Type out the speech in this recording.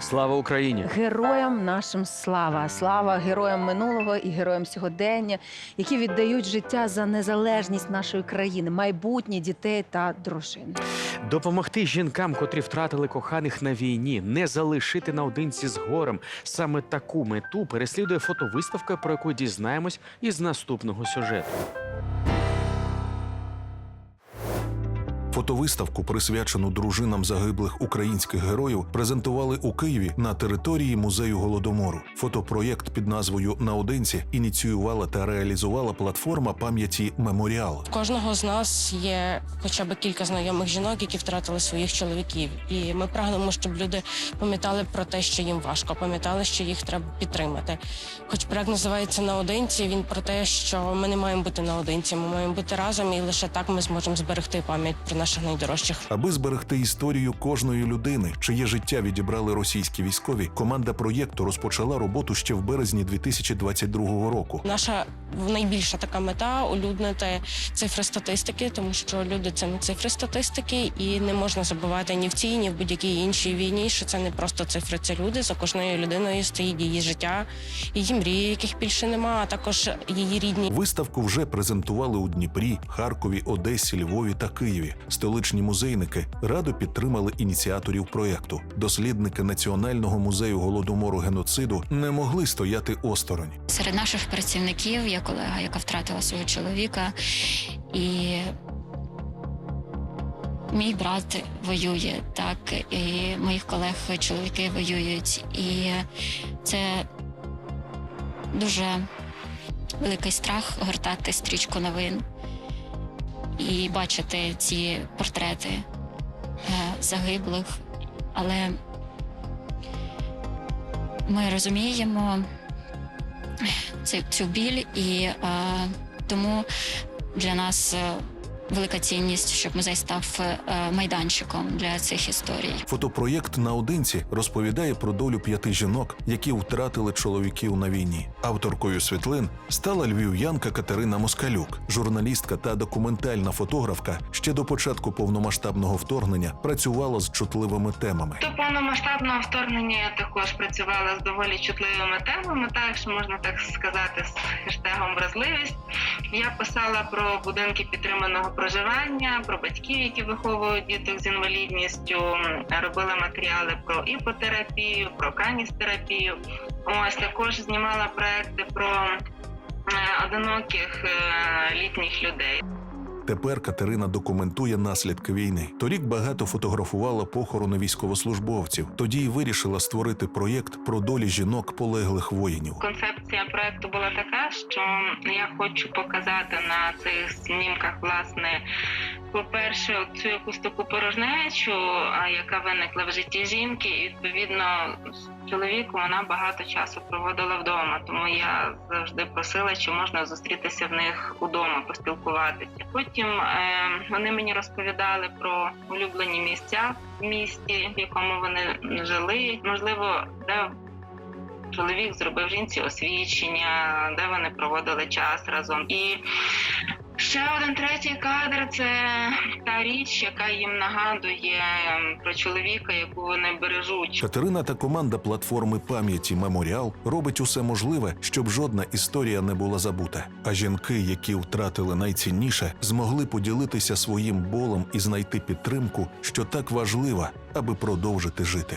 Слава Україні! Героям нашим слава, слава героям минулого і героям сьогодення, які віддають життя за незалежність нашої країни, майбутнє дітей та дружин. Допомогти жінкам, котрі втратили коханих на війні, не залишити наодинці з горем. Саме таку мету переслідує фотовиставка, про яку дізнаємось із наступного сюжету. Фотовиставку, присвячену дружинам загиблих українських героїв, презентували у Києві на території музею голодомору. Фотопроєкт під назвою Наодинці ініціювала та реалізувала платформа пам'яті Меморіал. У Кожного з нас є хоча б кілька знайомих жінок, які втратили своїх чоловіків. І ми прагнемо, щоб люди пам'ятали про те, що їм важко, пам'ятали, що їх треба підтримати. Хоч проект називається наодинці, він про те, що ми не маємо бути наодинці, ми маємо бути разом, і лише так ми зможемо зберегти пам'ять про наших найдорожчих. Аби зберегти історію кожної людини, чиє життя відібрали російські військові, команда проєкту розпочала роботу ще в березні 2022 року. Наша найбільша така мета улюднити цифри статистики, тому що люди це не цифри статистики, і не можна забувати ні в цій, ні в будь-якій іншій війні, що це не просто цифри, це люди. За кожною людиною стоїть її життя, її мрії, яких більше нема, а також її рідні. Виставку вже презентували у Дніпрі, Харкові, Одесі, Львові та Києві. Столичні музейники радо підтримали ініціаторів проєкту. Дослідники Національного музею голодомору геноциду не могли стояти осторонь. Серед наших працівників є колега, яка втратила свого чоловіка, і мій брат воює, так, і моїх колег чоловіки воюють. І це дуже великий страх гортати стрічку новин і бачити ці портрети е, загиблих. Але ми розуміємо, цю, біль, і е, тому для нас е, велика цінність, щоб музей став е, майданчиком для цих історій. Фотопроєкт наодинці розповідає про долю п'яти жінок, які втратили чоловіків на війні. Авторкою світлин стала львів'янка Катерина Москалюк, журналістка та документальна фотографка. Ще до початку повномасштабного вторгнення працювала з чутливими темами. До повномасштабного вторгнення я також працювала з доволі чутливими темами, так що можна так сказати, з хештегом вразливість. Я писала про будинки підтриманого проживання, про батьків, які виховують діток з інвалідністю. Робила матеріали про іпотерапію, про каністерапію. Ось також знімала проекти про е, одиноких е, літніх людей. Тепер Катерина документує наслідки війни. Торік багато фотографувала похорони військовослужбовців. Тоді й вирішила створити проєкт про долі жінок полеглих воїнів. Концепція проекту була така, що я хочу показати на цих знімках, власне, по-перше, цю якусь таку порожнечу, яка виникла в житті жінки, і відповідно з чоловіком вона багато часу проводила вдома. Тому я завжди просила, чи можна зустрітися в них удома, поспілкуватися. Потім е, вони мені розповідали про улюблені місця в місті, в якому вони жили, можливо, де чоловік зробив жінці освідчення, де вони проводили час разом. І ще один третій кадр це та річ, яка їм нагадує ем, про чоловіка, яку вони бережуть. Катерина та команда платформи пам'яті Меморіал робить усе можливе, щоб жодна історія не була забута. А жінки, які втратили найцінніше, змогли поділитися своїм болем і знайти підтримку, що так важлива, аби продовжити жити.